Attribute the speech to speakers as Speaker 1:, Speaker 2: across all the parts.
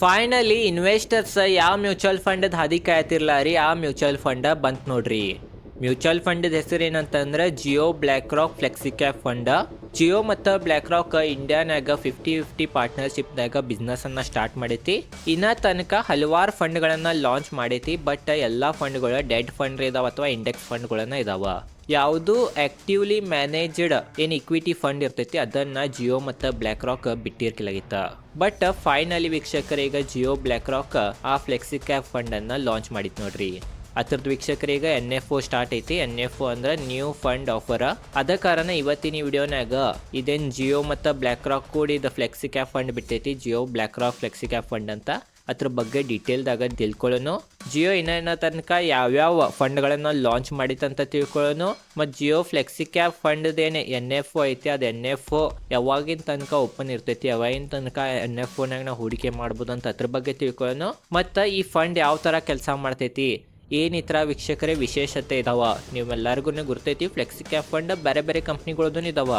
Speaker 1: Finally investors ಯಾವ mutual ಫಂಡದ ಹಾದಿ ಕಾಯ್ತಿರ್ಲ ರೀ? ಆ ಮ್ಯೂಚುವಲ್ ಫಂಡ ಬಂತ್ ನೋಡ್ರಿ. ಮ್ಯೂಚುವಲ್ ಫಂಡದ ಹೆಸರು ಏನಂತಂದ್ರೆ Jio BlackRock flexi cap ಫಂಡ ಜಿಯೋ ಮತ್ತು ಬ್ಲ್ಯಾಕ್ ರಾಕ್ ಇಂಡಿಯಾನಾಗ ಫಿಫ್ಟಿ ಫಿಫ್ಟಿ ಪಾರ್ಟ್ನರ್ಶಿಪ್ನಾಗ ಬಿಸ್ನೆಸ್ಸನ್ನು ಸ್ಟಾರ್ಟ್ ಮಾಡೈತಿ. ಇನ್ನ ತನಕ ಹಲವಾರು ಫಂಡ್ಗಳನ್ನು ಲಾಂಚ್ ಮಾಡೈತಿ ಬಟ್ ಎಲ್ಲ ಫಂಡ್ಗಳು ಡೆಡ್ ಫಂಡ್ ಇದಾವ ಅಥವಾ ಇಂಡೆಕ್ಸ್ ಫಂಡ್ಗಳನ್ನು ಇದಾವ. ಯಾವುದು ಆಕ್ಟಿವ್ಲಿ ಮ್ಯಾನೇಜ್ಡ್ ಏನು ಇಕ್ವಿಟಿ ಫಂಡ್ ಇರ್ತೈತಿ, ಅದನ್ನು ಜಿಯೋ ಮತ್ತು ಬ್ಲ್ಯಾಕ್ ರಾಕ್ ಬಿಟ್ಟಿರ್ಕಿಲಾಗಿತ್ತ. ಬಟ್ ಫೈನಲಿ ವೀಕ್ಷಕರೀಗ ಜಿಯೋ ಬ್ಲ್ಯಾಕ್ ರಾಕ್ ಆ ಫ್ಲೆಕ್ಸಿ ಕ್ಯಾಪ್ ಫಂಡನ್ನು ಲಾಂಚ್ ಮಾಡಿತ್ತು ನೋಡ್ರಿ. ಅದ್ರದ್ದು ವೀಕ್ಷಕರಿಗೆ ಎನ್ ಎಫ್ ಒ ಸ್ಟಾರ್ಟ್ ಐತಿ. ಎನ್ ಎಫ್ ಒ ಅಂದ್ರೆ ನ್ಯೂ ಫಂಡ್ ಆಫರ್ ಅದ ಕಾರಣ ಇವತ್ತಿನ ವಿಡಿಯೋನಾಗ ಇದೇನು ಜಿಯೋ ಮತ್ತು ಬ್ಲ್ಯಾಕ್ ರಾಕ್ ಕೂಡ ಇದು flexi cap fund ಬಿಟ್ಟೈತಿ. Jio BlackRock flexi cap fund ಅಂತ ಅದ್ರ ಬಗ್ಗೆ ಡೀಟೇಲ್ದಾಗ ತಿಳ್ಕೊಳ್ಳೋನು. ಜಿಯೋ ಇನ್ನೇನ ತನಕ ಯಾವ್ಯಾವ ಫಂಡ್ಗಳನ್ನು ಲಾಂಚ್ ಮಾಡಿತ್ತಂತ ತಿಳ್ಕೊಳ್ಳೋನು. ಮತ್ತು ಜಿಯೋ ಫ್ಲೆಕ್ಸಿ ಕ್ಯಾಪ್ ಫಂಡ್ದೇನು ಎನ್ ಎಫ್ ಒ ಐತಿ, ಅದು ಎನ್ ಎಫ್ ಒ ಯಾವಾಗಿನ ತನಕ ಓಪನ್ ಇರ್ತೈತಿ, ಯಾವಾಗಿನ ತನಕ ಎನ್ ಎಫ್ ಒನಾಗ ನಾವು ಹೂಡಿಕೆ ಮಾಡ್ಬೋದು ಅಂತ ಅದ್ರ ಬಗ್ಗೆ ತಿಳ್ಕೊಳ್ಳೋನು. ಮತ್ತು ಈ ಫಂಡ್ ಯಾವ ಥರ ಕೆಲಸ ಮಾಡ್ತೈತಿ ಏನಿತ್ರ ವೀಕ್ಷಕರೇ ವಿಶೇಷತೆ ಇದಾವ ನೀವೆಲ್ಲರಿಗೂ ಗುರ್ತೈತಿ. ಫ್ಲೆಕ್ಸಿ ಕ್ಯಾಪ್ ಫಂಡ್ ಬೇರೆ ಬೇರೆ ಕಂಪ್ನಿಗಳದ್ದು ಇದಾವ.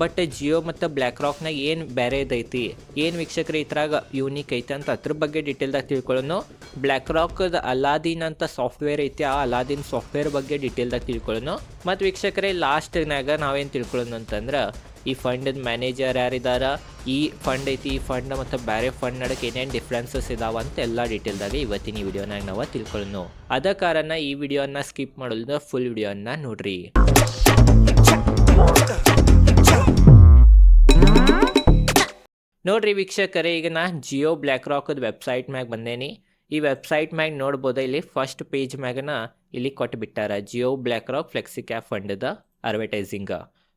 Speaker 1: ಬಟ್ ಜಿಯೋ ಮತ್ತು ಬ್ಲ್ಯಾಕ್ ರಾಕ್ನಾಗ ಏನು ಬೇರೆ ಇದೈತಿ, ಏನು ವೀಕ್ಷಕರು ಇದ್ರಾಗ ಯೂನಿಕ್ ಐತೆ ಅಂತ ಅದ್ರ ಬಗ್ಗೆ ಡೀಟೇಲ್ದಾಗ ತಿಳ್ಕೊಳ್ಳೋನು. ಬ್ಲ್ಯಾಕ್ ರಾಕ್ದ ಅಲಾದೀನ್ ಅಂತ ಸಾಫ್ಟ್ವೇರ್ ಐತಿ, ಆ ಅಲಾದೀನ್ ಸಾಫ್ಟ್ವೇರ್ ಬಗ್ಗೆ ಡೀಟೇಲ್ದಾಗ ತಿಳ್ಕೊಳ್ಳೋನು. ಮತ್ತು ವೀಕ್ಷಕರೇ ಲಾಸ್ಟ್ನಾಗ ನಾವೇನು ತಿಳ್ಕೊಳ್ಳೋನು ಅಂತಂದ್ರೆ, ಈ ಫಂಡದ ಮ್ಯಾನೇಜರ್ ಯಾರಿದಾರ, ಈ ಫಂಡ್ ಐತಿ, ಈ ಫಂಡ್ ಮತ್ತು ಬೇರೆ ಫಂಡ್ ನಡಕ್ಕೆ ಏನೇನು ಡಿಫ್ರೆನ್ಸಸ್ ಇದಾವ ಅಂತ ಎಲ್ಲ ಡೀಟೇಲ್ದಾಗ ಇವತ್ತಿನ ಈ ವಿಡಿಯೋನಾಗ ನಾವು ತಿಳ್ಕೊಳ್ಳೋನು. ಅದ ಕಾರಣ ಈ ವಿಡಿಯೋನ ಸ್ಕಿಪ್ ಮಾಡೋದ್ರಿಂದ ಫುಲ್ ವಿಡಿಯೋನ ನೋಡ್ರಿ. ನೋಡ್ರಿ ವೀಕ್ಷಕರೇ, ಈಗ ನಾ ಜಿಯೋ ಬ್ಲ್ಯಾಕ್ ರಾಕದ ವೆಬ್ಸೈಟ್ ಮ್ಯಾಗ ಬಂದೇನಿ. ಈ ವೆಬ್ಸೈಟ್ ಮ್ಯಾಗ ನೋಡ್ಬೋದು, ಇಲ್ಲಿ ಫಸ್ಟ್ ಪೇಜ್ ಮ್ಯಾಗನ ಇಲ್ಲಿ ಕೊಟ್ಬಿಟ್ಟಾರ Jio BlackRock flexi cap ಫಂಡದ ಅಡ್ವರ್ಟೈಸಿಂಗ್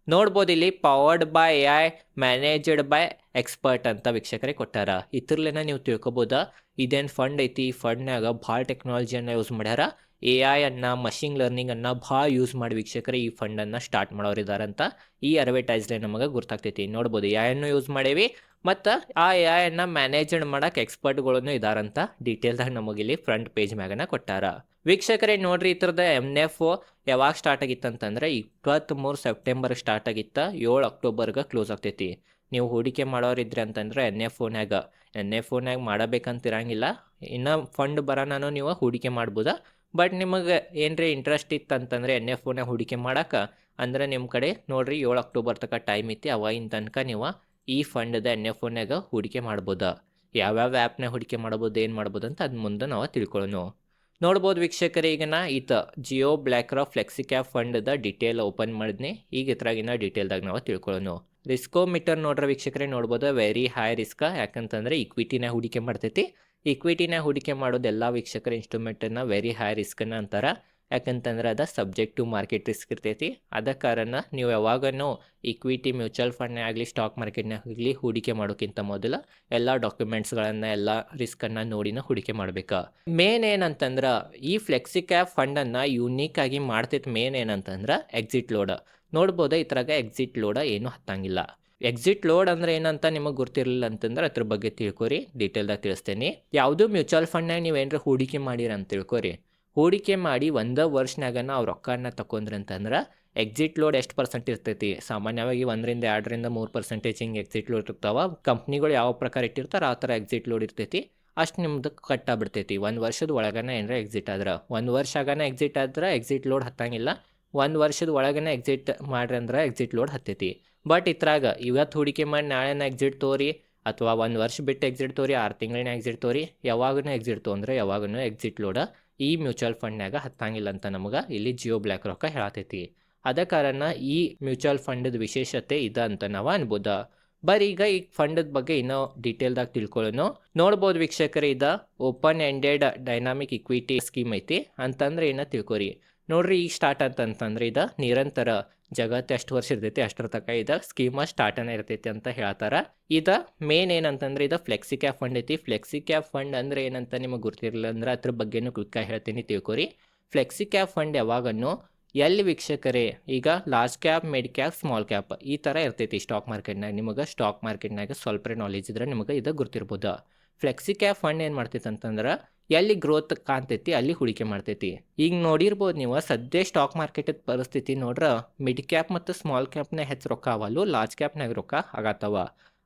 Speaker 1: ನೋಡ್ಬೋದು, ಇಲ್ಲಿ powered by A I managed by expert ಅಂತ ವೀಕ್ಷಕರೇ ಕೊಟ್ಟಾರ. ಇದ್ರಲ್ಲೇನ ನೀವು ತಿಳ್ಕೊಬೋದು, ಇದೇನು ಫಂಡ್ ಐತಿ, ಈ ಫಂಡ್ನಾಗ ಭಾಳ ಟೆಕ್ನಾಲಜಿಯನ್ನು ಯೂಸ್ ಮಾಡ್ಯಾರ. ಎ ಐ ಅನ್ನ ಮಷಿನ್ ಲರ್ನಿಂಗ್ ಅನ್ನ ಭಾಳ ಯೂಸ್ ಮಾಡಿ ವೀಕ್ಷಕರೇ ಈ ಫಂಡನ್ನು ಸ್ಟಾರ್ಟ್ ಮಾಡೋರಿದ್ದಾರೆ ಅಂತ ಈ ಅಡ್ವರ್ಟೈಸ್ಲೆ ನಮಗೆ ಗೊತ್ತಾಗ್ತೈತಿ ನೋಡ್ಬೋದು ಎ ಐನ್ನು ಯೂಸ್ ಮಾಡೇವಿ ಮತ್ತು ಆ ಎ ಐನ ಮ್ಯಾನೇಜ್ಡ್ ಮಾಡಕ್ಕೆ ಎಕ್ಸ್ಪರ್ಟ್ಗಳನ್ನು ಇದಾರಂತ ಡೀಟೇಲ್ದಾಗ ನಮಗಿಲ್ಲಿ ಫ್ರಂಟ್ ಪೇಜ್ ಮ್ಯಾಗನ ಕೊಟ್ಟಾರ. ವೀಕ್ಷಕರೇ, ನೋಡ್ರಿ ಈ ಥರದ ಎಂ ಎಫ್ ಯಾವಾಗ ಸ್ಟಾರ್ಟ್ ಆಗಿತ್ತಂತಂದ್ರೆ ಇಪ್ಪತ್ತ್ಮೂರು ಸೆಪ್ಟೆಂಬರ್ ಸ್ಟಾರ್ಟ್ ಆಗಿತ್ತ ಏಳು ಅಕ್ಟೋಬರ್ಗೆ ಕ್ಲೋಸ್ ಆಗ್ತೈತಿ. ನೀವು ಹೂಡಿಕೆ ಮಾಡೋರಿದ್ರಿ ಅಂತಂದ್ರೆ ಎನ್ ಎಫ್ ಓನ್ಯಾಗ ಎನ್ ಎಫ್ ಓನ್ಯಾಗ ಮಾಡಬೇಕಂತಿರಂಗಿಲ್ಲ. ಇನ್ನ ಫಂಡ್ ಬರೋಣ ನೀವು ಹೂಡಿಕೆ ಮಾಡ್ಬೋದಾ. ಬಟ್ ನಿಮಗೆ ಏನ್ರಿ ಇಂಟ್ರೆಸ್ಟ್ ಇತ್ತು ಅಂತಂದ್ರೆ ಎನ್ ಎಫ್ ಓನ್ಯಾಗ ಹೂಡಿಕೆ ಮಾಡಕ್ಕೆ ಅಂದ್ರೆ ನಿಮ್ಮ ಕಡೆ ನೋಡ್ರಿ ಏಳು ಅಕ್ಟೋಬರ್ ತನಕ ಟೈಮ್ ಇತ್ತಿ ಅವಾಗಿನ ತನಕ ನೀವು ಈ ಫಂಡದ ಎನ್ ಎಫ್ ಓನ್ಯಾಗ ಹೂಡಿಕೆ ಮಾಡ್ಬೋದು? ಯಾವ್ಯಾವ ಆ್ಯಪ್ನಾಗ ಹೂಡಿಕೆ ಮಾಡ್ಬೋದು, ಏನು ಮಾಡ್ಬೋದು ಅಂತ ಅದು ಮುಂದೆ ನಾವು ತಿಳ್ಕೊಳ್ಳೋಣ ನೋಡ್ಬೋದು ವೀಕ್ಷಕರೇ, ಈಗ ನಾ ಈತ Jio BlackRock flexi cap ಫಂಡದ ಡಿಟೇಲ್ ಓಪನ್ ಮಾಡಿದ್ನಿ. ಈಗ ಇದ್ರಾಗಿನ ಡೀಟೇಲ್ದಾಗ ನಾವು ತಿಳ್ಕೊಳ್ಳೋಣ ರಿಸ್ಕೋಮೀಟರ್ ನೋಡ್ರ ವೀಕ್ಷಕರೇ, ನೋಡ್ಬೋದು ವೆರಿ ಹೈ ರಿಸ್ಕ್ ಯಾಕಂತಂದರೆ ಇಕ್ವಿಟಿನ ಹೂಡಿಕೆ ಮಾಡ್ತೈತಿ. ಇಕ್ವಿಟಿನ ಹೂಡಿಕೆ ಮಾಡೋದು ಎಲ್ಲ ವೀಕ್ಷಕರ ಇನ್ಸ್ಟ್ರೂಮೆಂಟನ್ನು ವೆರಿ ಹೈ ರಿಸ್ಕನ್ನು ಅಂತಾರೆ. ಯಾಕಂತಂದ್ರೆ ಅದು ಸಬ್ಜೆಕ್ಟ್ ಟು ಮಾರ್ಕೆಟ್ ರಿಸ್ಕ್ ಇರ್ತೈತಿ. ಅದ ಕಾರಣ ನೀವು ಯಾವಾಗನೂ ಇಕ್ವಿಟಿ ಮ್ಯೂಚುವಲ್ ಫಂಡ್ನೇ ಆಗಲಿ ಸ್ಟಾಕ್ ಮಾರ್ಕೆಟ್ನೇ ಆಗಲಿ ಹೂಡಿಕೆ ಮಾಡೋಕ್ಕಿಂತ ಮೊದಲು ಎಲ್ಲ ಡಾಕ್ಯುಮೆಂಟ್ಸ್ಗಳನ್ನು ಎಲ್ಲ ರಿಸ್ಕನ್ನು ನೋಡಿನ ಹೂಡಿಕೆ ಮಾಡಬೇಕು. ಮೇನ್ ಏನಂತಂದ್ರೆ ಈ ಫ್ಲೆಕ್ಸಿ ಕ್ಯಾಪ್ ಫಂಡನ್ನು ಯೂನಿಕ್ ಆಗಿ ಮಾಡ್ತೈತೆ ಮೇನ್ ಏನಂತಂದ್ರೆ ಎಕ್ಸಿಟ್ ಲೋಡ್ ನೋಡ್ಬೋದು ಇದ್ರಾಗ ಎಕ್ಸಿಟ್ ಲೋಡ ಏನು ಹತ್ತಂಗಿಲ್ಲ. ಎಕ್ಸಿಟ್ ಲೋಡ್ ಅಂದ್ರೆ ಏನಂತ ನಿಮಗೆ ಗೊತ್ತಿರಲಿಲ್ಲ ಅಂತಂದ್ರೆ ಅದ್ರ ಬಗ್ಗೆ ತಿಳ್ಕೊರಿ ಡೀಟೇಲ್ದಾಗ ತಿಳಿಸ್ತೇನೆ. ಯಾವುದು ಮ್ಯೂಚುವಲ್ ಫಂಡ್ನಾಗ ನೀವು ಏನಾರ ಹೂಡಿಕೆ ಮಾಡಿರ ಅಂತ ತಿಳ್ಕೊರಿ. ಹೂಡಿಕೆ ಮಾಡಿ ಒಂದು ವರ್ಷನಾಗನ ಅವ್ರು ರೊಕ್ಕನ ತಕೊಂಡ್ರಿ ಅಂತಂದ್ರೆ ಎಕ್ಸಿಟ್ ಲೋಡ್ ಎಷ್ಟು ಪರ್ಸೆಂಟ್ ಇರ್ತೈತಿ? ಸಾಮಾನ್ಯವಾಗಿ ಒಂದರಿಂದ ಎರಡರಿಂದ ಮೂರು ಪರ್ಸೆಂಟೇಜ್ ಹಿಂಗೆ ಎಕ್ಸಿಟ್ ಲೋಡ್ ಇರ್ತಾವೆ. ಕಂಪ್ನಿಗಳು ಯಾವ ಪ್ರಕಾರ ಇಟ್ಟಿರ್ತಾರೆ ಆ ಥರ ಎಕ್ಸಿಟ್ ಲೋಡ್ ಇರ್ತೈತಿ. ಅಷ್ಟು ನಿಮ್ದು ಕಟ್ಟಾಗ್ಬಿಡ್ತೈತಿ ಒಂದು ವರ್ಷದ ಒಳಗನ ಏನಾರ ಎಕ್ಸಿಟ್ ಆದ್ರೆ. ಒಂದು ವರ್ಷ ಆಗನ ಎಕ್ಸಿಟ್ ಆದ್ರೆ ಎಕ್ಸಿಟ್ ಲೋಡ್ ಹತ್ತಂಗಿಲ್ಲ. ಒಂದು ವರ್ಷದ ಒಳಗನೆ ಎಕ್ಸಿಟ್ ಮಾಡ್ರಿ ಅಂದ್ರೆ ಎಕ್ಸಿಟ್ ಲೋಡ್ ಹತ್ತೈತಿ. ಬಟ್ ಇದ್ರಾಗ ಇವತ್ತು ಹೂಡಿಕೆ ಮಾಡಿ ನಾಳೆನ ಎಕ್ಸಿಟ್ ತೋರಿ ಅಥವಾ ಒಂದು ವರ್ಷ ಬಿಟ್ಟು ಎಕ್ಸಿಟ್ ತೋರಿ, ಆರು ತಿಂಗಳಿನ ಎಕ್ಸಿಟ್ ತೋರಿ ಯಾವಾಗೂ ಎಕ್ಸಿಟ್ ತೊಂದರೆ ಯಾವಾಗೂ ಎಕ್ಸಿಟ್ ಲೋಡ ಈ ಮ್ಯೂಚುವಲ್ ಫಂಡ್ನಾಗ ಹತ್ತಂಗಿಲ್ಲ ಅಂತ ನಮಗೆ ಇಲ್ಲಿ ಜಿಯೋ ಬ್ಲ್ಯಾಕ್ ರೊಕ್ಕ ಹೇಳತೈತಿ. ಅದ ಕಾರಣ ಈ ಮ್ಯೂಚುವಲ್ ಫಂಡದ ವಿಶೇಷತೆ ಇದ ಅಂತ ನಾವು ಅನ್ಬೋದ. ಬರೀ ಈಗ ಈ ಫಂಡದ ಬಗ್ಗೆ ಇನ್ನೂ ಡೀಟೇಲ್ದಾಗ ತಿಳ್ಕೊಳ್ಳೋಣ ನೋಡ್ಬೋದು ವೀಕ್ಷಕರೇ ಇದ open ended dynamic equity scheme ಐತಿ. ಅಂತಂದ್ರೆ ಏನ ತಿಳ್ಕೊರಿ. ನೋಡ್ರಿ ಈಗ ಸ್ಟಾರ್ಟ್ ಅಂತಂತಂದ್ರೆ ಇದು ನಿರಂತರ ಜಗತ್ತು ಎಷ್ಟು ವರ್ಷ ಇರ್ತೈತಿ, ಅಷ್ಟರ ತನಕ ಇದು ಸ್ಕೀಮ ಸ್ಟಾರ್ಟನ ಇರ್ತೈತಿ ಅಂತ ಹೇಳ್ತಾರೆ. ಇದು ಮೇನ್ ಏನಂತಂದ್ರೆ ಇದು ಫ್ಲೆಕ್ಸಿ ಕ್ಯಾಪ್ ಫಂಡ್ ಐತಿ. ಫ್ಲೆಕ್ಸಿ ಕ್ಯಾಪ್ ಫಂಡ್ ಅಂದ್ರೆ ಏನಂತ ನಿಮಗೆ ಗೊತ್ತಿರಲಿಲ್ಲ ಅಂದ್ರೆ ಅದ್ರ ಬಗ್ಗೆನೂ ಆಗಿ ಹೇಳ್ತೀನಿ, ತಿಳ್ಕೊರಿ. ಫ್ಲೆಕ್ಸಿ ಕ್ಯಾಪ್ ಫಂಡ್ ಯಾವಾಗನ್ನು ಎಲ್ಲಿ ವೀಕ್ಷಕರೇ, ಈಗ large cap mid cap small cap ಈ ಥರ ಇರ್ತೈತಿ ಸ್ಟಾಕ್ ಮಾರ್ಕೆಟ್ನಾಗ ನಿಮಗೆ ಸ್ಟಾಕ್ ಮಾರ್ಕೆಟ್ನಾಗ ಸ್ವಲ್ಪ ನಾಲೆಜ್ ಇದ್ರೆ ನಿಮಗೆ ಇದು ಗೊತ್ತಿರ್ಬೋದು. ಫ್ಲೆಕ್ಸಿ ಕ್ಯಾಪ್ ಫಂಡ್ ಏನು ಮಾಡ್ತೈತೆ ಅಂತಂದ್ರೆ, ಎಲ್ಲಿ ಗ್ರೋತ್ ಕಾಣ್ತೈತಿ, ಅಲ್ಲಿ ಹೂಡಿಕೆ ಮಾಡ್ತೈತಿ. ಈಗ ನೋಡಿರ್ಬೋದು ನೀವು, ಸದ್ಯ ಸ್ಟಾಕ್ ಮಾರ್ಕೆಟದ ಪರಿಸ್ಥಿತಿ ನೋಡ್ರ ಮಿಡ್ ಕ್ಯಾಪ್ ಮತ್ತು ಸ್ಮಾಲ್ ಕ್ಯಾಪ್ನಾಗ ಹೆಚ್ಚು ರೊಕ್ಕ ಅವಲ್ಲು ಲಾರ್ಜ್ ಕ್ಯಾಪ್ನಾಗ ರೊಕ್ಕ ಆಗತ್ತವ.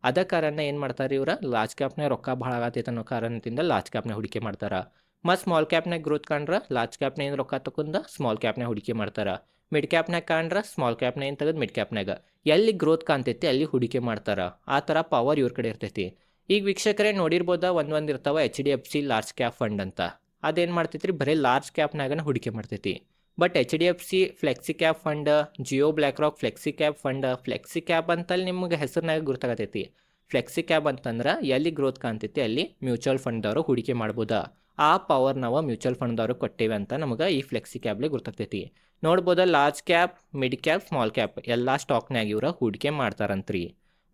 Speaker 1: ಅದ ಕಾರಣ ಏನು ಮಾಡ್ತಾರೆ ಇವ್ರು ಲಾರ್ಜ್ ಕ್ಯಾಪ್ನಾಗ ರೊಕ್ಕ ಭಾಳ ಆಗತ್ತೈತೆ ಅನ್ನೋ ಕಾರಣದಿಂದ ಲಾರ್ಜ್ ಕ್ಯಾಪ್ನಾಗ ಹೂಡಿಕೆ ಮಾಡ್ತಾರೆ. ಮತ್ತು ಸ್ಮಾಲ್ ಕ್ಯಾಪ್ನಾಗ ಗ್ರೋತ್ ಕಂಡ್ರೆ ಲಾರ್ಜ್ ಕ್ಯಾಪ್ನ ಏನು ರೊಕ್ಕ ತಗೊಂಡು ಸ್ಮಾಲ್ ಕ್ಯಾಪ್ನಾಗ ಹೂಡಿಕೆ ಮಾಡ್ತಾರೆ. ಮಿಡ್ ಕ್ಯಾಪ್ನಾಗ ಕಂಡ್ರೆ ಸ್ಮಾಲ್ ಕ್ಯಾಪ್ನ ಏನು ತೆಗೆದು ಮಿಡ್ ಕ್ಯಾಪ್ನಾಗ ಎಲ್ಲಿ ಗ್ರೋತ್ ಕಾಣ್ತೈತಿ, ಅಲ್ಲಿ ಹೂಡಿಕೆ ಮಾಡ್ತಾರೆ. ಆ ಥರ ಪವರ್ ಇವ್ರ ಕಡೆ ಇರ್ತೈತಿ. ಈಗ ವೀಕ್ಷಕರೇ ನೋಡಿರ್ಬೋದ? ಒಂದು ಒಂದು ಇರ್ತಾವ H D F C large cap fund ಅಂತ. ಅದೇನು ಮಾಡ್ತೈತಿ ರೀ ಬರೀ ಲಾರ್ಜ್ ಕ್ಯಾಪ್ನಾಗನ ಹೂಡಿಕೆ ಮಾಡ್ತೈತಿ. But H D F C flexi cap fund Jio BlackRock flexi cap fund flexi cap ಅಂತಲ್ಲಿ ನಿಮ್ಗೆ ಹೆಸರಿನಾಗ ಗುರ್ತಾಗತೈತಿ. ಫ್ಲೆಕ್ಸಿ ಕ್ಯಾಬ್ ಅಂತಂದ್ರೆ ಎಲ್ಲಿ ಗ್ರೋತ್ ಕಾಣ್ತೈತಿ? ಅಲ್ಲಿ ಮ್ಯೂಚುವಲ್ ಫಂಡ್ದವರು ಹೂಡಿಕೆ ಮಾಡ್ಬೋದಾ. ಆ ಪವರ್ ನಾವು ಮ್ಯೂಚುವಲ್ ಫಂಡ್ದವರು ಕೊಟ್ಟೇವೆ ಅಂತ ನಮಗೆ ಈ ಫ್ಲೆಕ್ಸಿ ಕ್ಯಾಬ್ಲೆ ಗುರ್ತಾಗ್ತೈತಿ. ನೋಡ್ಬೋದ? Large cap mid cap small cap ಎಲ್ಲ ಸ್ಟಾಕ್ನಾಗ ಇವ್ರ ಹೂಡಿಕೆ ಮಾಡ್ತಾರಂತ್ರಿ.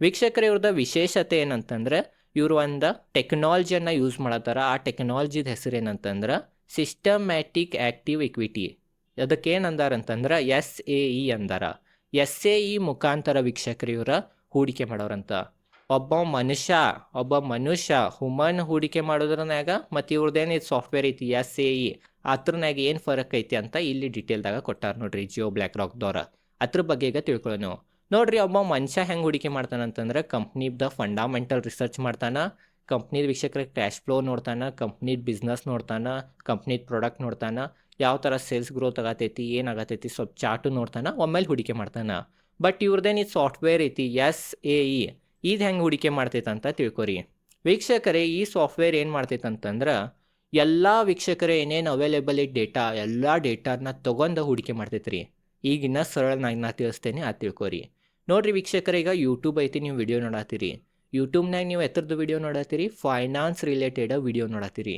Speaker 1: ವೀಕ್ಷಕರ ಇವ್ರದ ವಿಶೇಷತೆ ಏನಂತಂದ್ರೆ ಇವರು ಒಂದು ಟೆಕ್ನಾಲಜಿಯನ್ನು ಯೂಸ್ ಮಾಡತ್ತಾರ. ಆ ಟೆಕ್ನಾಲಜಿದ ಹೆಸರು ಏನಂತಂದ್ರೆ ಸಿಸ್ಟಮ್ಯಾಟಿಕ್ ಆ್ಯಕ್ಟಿವ್ ಇಕ್ವಿಟಿ ಅದಕ್ಕೆ ಏನಂದಾರಂತಂದ್ರೆ ಎಸ್ ಎ ಇ ಅಂದಾರ. ಎಸ್ ಎ ಇ ಮುಖಾಂತರ ವೀಕ್ಷಕರು ಇವರ ಹೂಡಿಕೆ ಮಾಡೋರಂತ. ಒಬ್ಬ ಮನುಷ್ಯ ಒಬ್ಬ ಮನುಷ್ಯ ಹುಮನ್ ಹೂಡಿಕೆ ಮಾಡೋದ್ರನ್ಯಾಗ ಮತ್ತು ಇವ್ರದ್ದೇನು ಇದು ಸಾಫ್ಟ್ವೇರ್ ಐತಿ ಎಸ್ ಎ ಇ ಅದ್ರನ್ಯಾಗ ಏನು ಫರಕ್ ಐತಿ ಅಂತ ಇಲ್ಲಿ ಡೀಟೇಲ್ದಾಗ ಕೊಟ್ಟಾರ ನೋಡ್ರಿ ಜಿಯೋ ಬ್ಲ್ಯಾಕ್ ರಾಕ್ದವ್ರ ಅದ್ರ ಬಗ್ಗೆ ಈಗ ತಿಳ್ಕೊಳ್ಳೋಣ ನೋಡ್ರಿ ಒಬ್ಬ ಮನುಷ್ಯ ಹೆಂಗೆ ಹೂಡಿಕೆ ಮಾಡ್ತಾನಂತಂದ್ರೆ ಕಂಪ್ನಿದ ಫಂಡಾಮೆಂಟಲ್ ರಿಸರ್ಚ್ ಮಾಡ್ತಾನೆ ಕಂಪ್ನಿದ ವೀಕ್ಷಕರ ಕ್ಯಾಶ್ ಫ್ಲೋ ನೋಡ್ತಾನೆ ಕಂಪ್ನಿದ ಬಿಸ್ನೆಸ್ ನೋಡ್ತಾನೆ ಕಂಪ್ನಿದ ಪ್ರಾಡಕ್ಟ್ ನೋಡ್ತಾನೆ, ಯಾವ ಥರ ಸೇಲ್ಸ್ ಗ್ರೋತ್ ಆಗತೈತಿ ಏನಾಗತೈತಿ ಸ್ವಲ್ಪ ಚಾರ್ಟು ನೋಡ್ತಾನ, ಒಮ್ಮೆಲೆ ಹೂಡಿಕೆ ಮಾಡ್ತಾನೆ. ಬಟ್ ಇವ್ರದ್ದೇನು ಇದು ಸಾಫ್ಟ್ವೇರ್ ಐತಿ ಎಸ್ ಎ ಇ ಇದು ಹೆಂಗೆ ಹೂಡಿಕೆ ಮಾಡ್ತೈತೆ ಅಂತ ತಿಳ್ಕೊರಿ. ವೀಕ್ಷಕರೇ, ಈ ಸಾಫ್ಟ್ವೇರ್ ಏನು ಮಾಡ್ತೈತೆ ಅಂತಂದ್ರೆ ಎಲ್ಲ ವೀಕ್ಷಕರೇ ಏನೇನು ಅವೈಲೇಬಲ್ ಐತಿ ಡೇಟಾ ಎಲ್ಲ ಡೇಟಾನ ತೊಗೊಂಡು ಹೂಡಿಕೆ ಮಾಡ್ತೈತೆ ರೀ ಈಗಿನ ಸರಳ ನಾನು ನಾ ತಿಳಿಸ್ತೇನೆ ಆ ತಿಳ್ಕೊರಿ. ನೋಡ್ರಿ ವೀಕ್ಷಕರ, ಈಗ ಯೂಟ್ಯೂಬ್ ಐತಿ, ನೀವು ವಿಡಿಯೋ ನೋಡತ್ತೀರಿ ಯೂಟ್ಯೂಬ್ನಾಗ ನೀವು ಎತ್ತರದ್ದು ವಿಡಿಯೋ ನೋಡತ್ತೀರಿ ಫೈನಾನ್ಸ್ ರಿಲೇಟೆಡ್ ವಿಡಿಯೋ ನೋಡತ್ತೀರಿ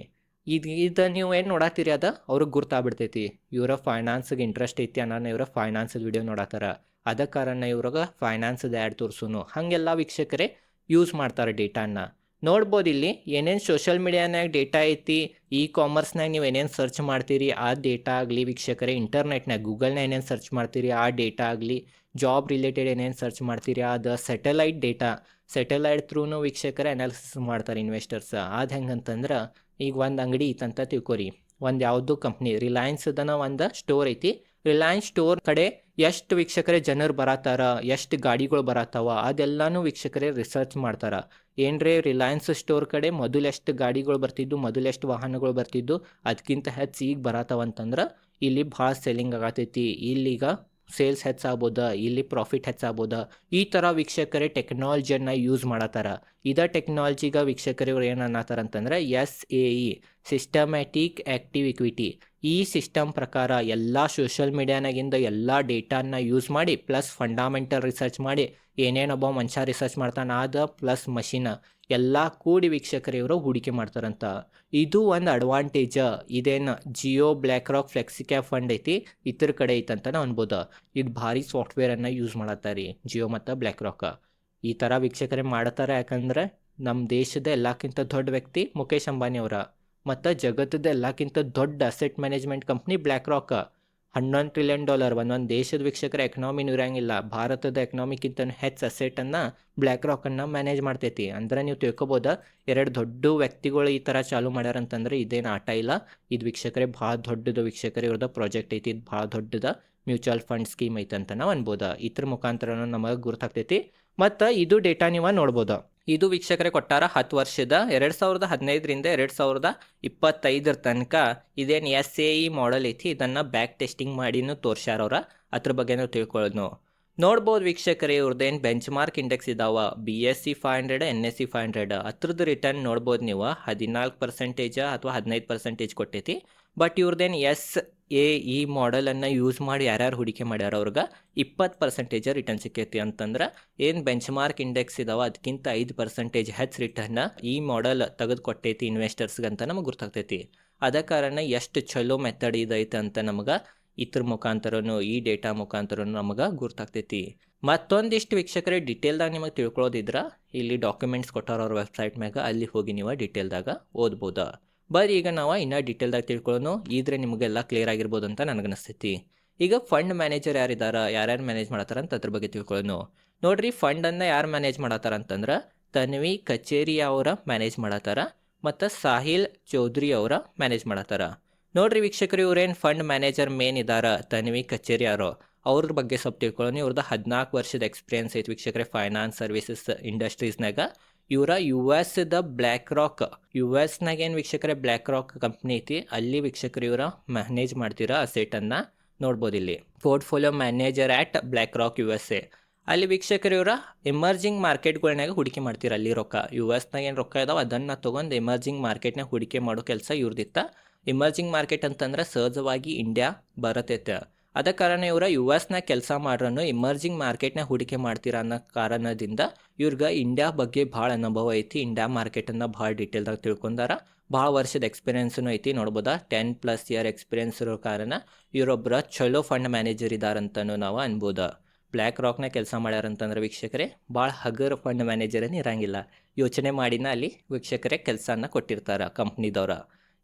Speaker 1: ಇದು ಇದು ನೀವು ಏನು ನೋಡತ್ತೀರಿ ಅದ? ಅವ್ರಿಗೆ ಗುರ್ತಾಗ್ಬಿಡ್ತೈತಿ. ಇವರ ಫೈನಾನ್ಸ್ಗೆ ಇಂಟ್ರೆಸ್ಟ್ ಐತಿ ಅನ್ನೋ ಇವರ ಫೈನಾನ್ಸದ ವಿಡಿಯೋ ನೋಡತ್ತಾರ ಅದ ಕಾರಣ ಇವ್ರಾಗ ಫೈನಾನ್ಸದ ಆ್ಯಡ್ ತೋರಿಸೋನು. ಹಾಗೆಲ್ಲ ವೀಕ್ಷಕರೇ ಯೂಸ್ ಮಾಡ್ತಾರೆ ಡೇಟಾನ ನೋಡ್ಬೋದು ಇಲ್ಲಿ ಏನೇನು ಸೋಷಲ್ ಮೀಡಿಯಾನಾಗ ಡೇಟಾ ಐತಿ ಇ ಕಾಮರ್ಸ್ನಾಗ ನೀವು ಏನೇನು ಸರ್ಚ್ ಮಾಡ್ತೀರಿ, ಆ ಡೇಟಾ ಆಗಲಿ ವೀಕ್ಷಕರೇ ಇಂಟರ್ನೆಟ್ನಾಗ ಗೂಗಲ್ನ ಏನೇನು ಸರ್ಚ್ ಮಾಡ್ತೀರಿ, ಆ ಡೇಟಾ ಆಗಲಿ ಜಾಬ್ ರಿಲೇಟೆಡ್ ಏನೇನು ಸರ್ಚ್ ಮಾಡ್ತೀರಿ ಅದು ಸೆಟಲೈಟ್ ಡೇಟಾ ಸೆಟಲೈಟ್ ಥ್ರೂನು ವೀಕ್ಷಕರೇ ಅನಾಲಿಸಿಸ್ ಮಾಡ್ತಾರೆ ಇನ್ವೆಸ್ಟರ್ಸ್ ಅದು ಹೆಂಗಂತಂದ್ರೆ, ಈಗ ಒಂದು ಅಂಗಡಿ ಇತ್ತಂತ ತಿಳ್ಕೊರಿ. ಒಂದು ಯಾವುದು ಕಂಪ್ನಿ ರಿಲಯನ್ಸ್ದನ ಒಂದು ಸ್ಟೋರ್ ಐತಿ. ರಿಲಯನ್ಸ್ ಸ್ಟೋರ್ ಕಡೆ ಎಷ್ಟು ವೀಕ್ಷಕರೇ ಜನರು ಬರತ್ತಾರ, ಎಷ್ಟು ಗಾಡಿಗಳು ಬರತ್ತಾವ, ಅದೆಲ್ಲಾನು ವೀಕ್ಷಕರೇ ರಿಸರ್ಚ್ ಮಾಡ್ತಾರ. ಏನ್ರೇ ರಿಲಯನ್ಸ್ ಸ್ಟೋರ್ ಕಡೆ ಮೊದಲು ಎಷ್ಟು ಗಾಡಿಗಳು ಬರ್ತಿದ್ದು, ಮೊದಲು ಎಷ್ಟು ವಾಹನಗಳು ಬರ್ತಿದ್ದು ಅದಕ್ಕಿಂತ ಹೆಚ್ಚು ಈಗ ಬರತ್ತಾವ ಅಂತಂದ್ರೆ ಇಲ್ಲಿ ಭಾಳ ಸೆಲ್ಲಿಂಗ್ ಆಗತೈತಿ. ಇಲ್ಲೀಗ ಸೇಲ್ಸ್ ಹೆಚ್ಚಾಗ್ಬೋದ, ಇಲ್ಲಿ ಪ್ರಾಫಿಟ್ ಹೆಚ್ಚಾಗ್ಬೋದ, ಈ ಥರ ವೀಕ್ಷಕರೇ ಟೆಕ್ನಾಲಜಿಯನ್ನು ಯೂಸ್ ಮಾಡತ್ತಾರ. ಇದ ಟೆಕ್ನಾಲಜಿಗ ವೀಕ್ಷಕರು ಏನು ಅನ್ನತ್ತಾರ ಅಂತಂದ್ರೆ S A E systematic active equity ಈ ಸಿಸ್ಟಮ್ ಪ್ರಕಾರ ಎಲ್ಲ ಸೋಷಿಯಲ್ ಮೀಡಿಯಾನಾಗಿಂದ ಎಲ್ಲ ಡೇಟಾನ ಯೂಸ್ ಮಾಡಿ ಪ್ಲಸ್ ಫಂಡಾಮೆಂಟಲ್ ರಿಸರ್ಚ್ ಮಾಡಿ, ಏನೇನೊಬ್ಬ ಮನುಷ್ಯ ರಿಸರ್ಚ್ ಮಾಡ್ತಾನೆ, ಅದ ಪ್ಲಸ್ ಮಷಿನ ಎಲ್ಲ ಕೂಡಿ ವೀಕ್ಷಕರು ಇವರು ಹೂಡಿಕೆ ಮಾಡ್ತಾರಂತ. ಇದು ಒಂದು ಅಡ್ವಾಂಟೇಜ್ ಇದೇನು Jio BlackRock flexi cap fund ಐತಿ ಇತರ ಕಡೆ ಐತಂತ ನಾವು ಅನ್ಬೋದು. ಇದು ಭಾರಿ ಸಾಫ್ಟ್ವೇರನ್ನು ಯೂಸ್ ಮಾಡತ್ತಾರಿ ಜಿಯೋ ಮತ್ತು ಬ್ಲ್ಯಾಕ್ ರಾಕ್ ಈ ಥರ ವೀಕ್ಷಕರೇ ಮಾಡ್ತಾರೆ ಯಾಕಂದ್ರೆ ನಮ್ಮ ದೇಶದ ಎಲ್ಲಕ್ಕಿಂತ ದೊಡ್ಡ ವ್ಯಕ್ತಿ ಮುಖೇಶ್ ಅಂಬಾನಿ ಅವರ. ಮತ್ತು ಜಗತ್ತದ ಎಲ್ಲಕ್ಕಿಂತ ದೊಡ್ಡ asset management company BlackRock ಹನ್ನೊಂದು ಟ್ರಿಲಿಯನ್ ಡಾಲರ್ ಒಂದೊಂದು ದೇಶದ ವೀಕ್ಷಕರ ಎಕನಾಮಿನೂ ಇರಂಗಿಲ್ಲ. ಭಾರತದ ಎಕನಾಮಿಕ್ಕಿಂತ ಹೆಚ್ಚು ಅಸೆಟನ್ನು ಬ್ಲ್ಯಾಕ್ ರಾಕನ್ನು ಮ್ಯಾನೇಜ್ ಮಾಡ್ತೈತಿ. ಅಂದ್ರೆ ನೀವು ತಿಳ್ಕೊಬೋದ, ಎರಡು ದೊಡ್ಡ ವ್ಯಕ್ತಿಗಳು ಈ ಥರ ಚಾಲೂ ಮಾಡ್ಯಾರ ಅಂತಂದ್ರೆ ಇದೇನು ಆಟ ಇಲ್ಲ. ಇದು ವೀಕ್ಷಕರೇ ಭಾಳ ದೊಡ್ಡದು ವೀಕ್ಷಕರೇ ಇವ್ರದ್ದು ಪ್ರಾಜೆಕ್ಟ್ ಐತಿ, ಇದು ಭಾಳ ದೊಡ್ಡದ ಮ್ಯೂಚುವಲ್ ಫಂಡ್ ಸ್ಕೀಮ್ ಐತೆ ಅಂತ ನಾವು ಅನ್ಬೋದು. ಇದ್ರ ಮುಖಾಂತರ ನಮಗೆ ಗುರುತಾಗ್ತೈತಿ. ಮತ್ತು ಇದು ಡೇಟಾ ನೀವು ನೋಡ್ಬೋದು. ಇದು ವೀಕ್ಷಕರೇ ಕೊಟ್ಟಾರ ಹತ್ತು ವರ್ಷದ ಎರಡು ಸಾವಿರದ ಹದಿನೈದರಿಂದ ಎರಡು ಸಾವಿರದ ಇಪ್ಪತ್ತೈದರ ತನಕ ಇದೇನು ಎಸ್ ಎ ಇ ಮಾಡೆಲ್ ಐತಿ, ಇದನ್ನು ಬ್ಯಾಕ್ ಟೆಸ್ಟಿಂಗ್ ಮಾಡಿನೂ ತೋರ್ಸ್ಯಾರ ಅವ್ರ. ಅದ್ರ ಬಗ್ಗೆನೂ ತಿಳ್ಕೊಳ್ಳೋದು ನೋಡ್ಬೋದು ವೀಕ್ಷಕರೇ ಇವ್ರದ್ದೇನು ಬೆಂಚ್ ಮಾರ್ಕ್ ಇಂಡೆಕ್ಸ್ ಇದಾವ B S C five hundred N S C five hundred ಅದ್ರದ್ದು ರಿಟರ್ನ್ ನೋಡ್ಬೋದು ನೀವು, ಹದಿನಾಲ್ಕು ಪರ್ಸೆಂಟೇಜ್ ಅಥವಾ ಹದಿನೈದು ಪರ್ಸೆಂಟೇಜ್ ಕೊಟ್ಟೈತಿ. ಬಟ್ ಇವ್ರದ್ದೇನು ಎಸ್ ಎ ಈ ಮಾಡೆಲನ್ನು ಯೂಸ್ ಮಾಡಿ ಯಾರ್ಯಾರು ಹೂಡಿಕೆ ಮಾಡ್ಯಾರ ಅವ್ರಿಗೆ ಇಪ್ಪತ್ತು ಪರ್ಸೆಂಟೇಜ್ ರಿಟರ್ನ್ ಸಿಕ್ಕೈತಿ ಅಂತಂದ್ರೆ ಏನು ಬೆಂಚ್ ಮಾರ್ಕ್ ಇಂಡೆಕ್ಸ್ ಇದಾವ ಅದಕ್ಕಿಂತ ಐದು ಪರ್ಸೆಂಟೇಜ್ ಹೆಚ್ಚು ರಿಟರ್ನ್ ಈ ಮಾಡೆಲ್ ತೆಗೆದು ಕೊಟ್ಟೈತಿ ಇನ್ವೆಸ್ಟರ್ಸ್ಗೆ ಅಂತ ನಮಗೆ ಗೊತ್ತಾಗ್ತೈತಿ ಅದ ಕಾರಣ ಎಷ್ಟು ಚಲೋ ಮೆಥಡ್ ಇದೈತೆ ಅಂತ ನಮಗೆ ಇತರ ಮುಖಾಂತರನು, ಈ ಡೇಟಾ ಮುಖಾಂತರನು ನಮಗೆ ಗೊತ್ತಾಗ್ತೈತಿ ಮತ್ತೊಂದಿಷ್ಟು ವೀಕ್ಷಕರೇ ಡಿಟೇಲ್ದಾಗ ನಿಮಗೆ ತಿಳ್ಕೊಳ್ಳೋದಿದ್ರೆ ಇಲ್ಲಿ ಡಾಕ್ಯುಮೆಂಟ್ಸ್ ಕೊಟ್ಟಾರ ಅವ್ರ ವೆಬ್ಸೈಟ್ ಮ್ಯಾಗ, ಅಲ್ಲಿ ಹೋಗಿ ನೀವು ಡಿಟೇಲ್ದಾಗ ಓದ್ಬೋದಾ. ಬರೀ ಈಗ ನಾವು ಇನ್ನೂ ಡೀಟೇಲ್ದಾಗ ತಿಳ್ಕೊಳ್ಳೋನು ಇದ್ರೆ ನಿಮಗೆಲ್ಲ ಕ್ಲಿಯರ್ ಆಗಿರ್ಬೋದು ಅಂತ ನನಗನ್ನಿಸ್ತೈತಿ. ಈಗ ಫಂಡ್ ಮ್ಯಾನೇಜರ್ ಯಾರಿದ್ದಾರೆ ಯಾರ್ಯಾರು ಮ್ಯಾನೇಜ್ ಮಾಡತ್ತಾರ ಅಂತ ಅದ್ರ ಬಗ್ಗೆ ತಿಳ್ಕೊಳ್ಳೋನು ನೋಡ್ರಿ ಫಂಡನ್ನು ಯಾರು ಮ್ಯಾನೇಜ್ ಮಾಡತ್ತಾರ ಅಂತಂದ್ರೆ ತನ್ವಿ ಕಚೇರಿ ಅವರ ಮ್ಯಾನೇಜ್ ಮಾಡತ್ತಾರ, ಮತ್ತು ಸಾಹಿಲ್ ಚೌಧರಿ ಅವರ ಮ್ಯಾನೇಜ್ ಮಾಡತ್ತಾರ. ನೋಡ್ರಿ ವೀಕ್ಷಕರು, ಇವ್ರೇನು ಫಂಡ್ ಮ್ಯಾನೇಜರ್ ಮೇನ್ ಇದಾರ, ತನ್ವಿ ಕಚೇರಿ ಯಾರೋ, ಅವ್ರ ಬಗ್ಗೆ ಸ್ವಲ್ಪ ತಿಳ್ಕೊಳ್ಳೋಣ ಇವ್ರದ್ದು ಹದಿನಾಲ್ಕು ವರ್ಷದ ಎಕ್ಸ್ಪೀರಿಯನ್ಸ್ ಐತಿ ವೀಕ್ಷಕರೇ ಫೈನಾನ್ಸ್ ಸರ್ವಿಸಸ್ ಇಂಡಸ್ಟ್ರೀಸ್ನಾಗ ಇವರ ಯು ದ ಬ್ಲ್ಯಾಕ್ ರಾಕ್ ಯು ಎಸ್ನಾಗ ಏನು ವೀಕ್ಷಕರೇ ಬ್ಲ್ಯಾಕ್ ರಾಕ್ ಕಂಪ್ನಿ ಐತಿ, ಅಲ್ಲಿ ವೀಕ್ಷಕರು ಇವರ ಮ್ಯಾನೇಜ್ ಮಾಡ್ತಿರೋ ಅಸೆಟನ್ನು ನೋಡ್ಬೋದು ಇಲ್ಲಿ. Portfolio manager at BlackRock U S A ಅಲ್ಲಿ ವೀಕ್ಷಕರು ಇವರ ಎಮರ್ಜಿಂಗ್ ಮಾರ್ಕೆಟ್ಗಳ್ನಾಗ ಹೂಡಿಕೆ ಮಾಡ್ತೀರ ಅಲ್ಲಿ ರೊಕ್ಕ. ಯು ಎಸ್ನಾಗ ಏನು ರೊಕ್ಕ ಇದಾವೆ, ಅದನ್ನು ತೊಗೊಂಡು ಎಮರ್ಜಿಂಗ್ ಮಾರ್ಕೆಟ್ನಾಗ ಹೂಡಿಕೆ ಮಾಡೋ ಕೆಲಸ ಇವ್ರದಿತ್ತ. ಎಮರ್ಜಿಂಗ್ ಮಾರ್ಕೆಟ್ ಅಂತಂದ್ರೆ ಸಹಜವಾಗಿ ಇಂಡಿಯಾ ಬರತೈತೆ. ಅದ ಕಾರಣ ಇವರ ಯು ಎಸ್ನಾಗ ಕೆಲಸ ಮಾಡ್ರನ್ನು ಎಮರ್ಜಿಂಗ್ ಮಾರ್ಕೆಟ್ನಾಗ ಹೂಡಿಕೆ ಮಾಡ್ತೀರ ಅನ್ನೋ ಕಾರಣದಿಂದ ಇವ್ರಿಗೆ ಇಂಡಿಯಾ ಬಗ್ಗೆ ಭಾಳ ಅನುಭವ ಐತಿ. ಇಂಡಿಯಾ ಮಾರ್ಕೆಟನ್ನು ಭಾಳ ಡೀಟೇಲ್ದಾಗ ತಿಳ್ಕೊಂಡಾರ. ಭಾಳ ವರ್ಷದ ಎಕ್ಸ್ಪೀರಿಯನ್ಸ್ನು ಐತಿ. ನೋಡ್ಬೋದಾ? ಟೆನ್ ಪ್ಲಸ್ ಇಯರ್ ಎಕ್ಸ್ಪೀರಿಯನ್ಸ್ ಇರೋ ಕಾರಣ ಇವರೊಬ್ಬರ ಚಲೋ ಫಂಡ್ ಮ್ಯಾನೇಜರ್ ಇದಾರಂತನೂ ನಾವು ಅನ್ಬೋದು? ಬ್ಲ್ಯಾಕ್ ರಾಕ್ನ ಕೆಲಸ ಮಾಡ್ಯಾರಂತಂದ್ರೆ ವೀಕ್ಷಕರೇ, ಭಾಳ ಹಗರ್ ಫಂಡ್ ಮ್ಯಾನೇಜರ್ ಏನು ಇರಂಗಿಲ್ಲ. ಯೋಚನೆ ಮಾಡಿನ ಅಲ್ಲಿ ವೀಕ್ಷಕರೇ ಕೆಲಸನ ಕೊಟ್ಟಿರ್ತಾರೆ ಕಂಪ್ನಿದವ್ರ.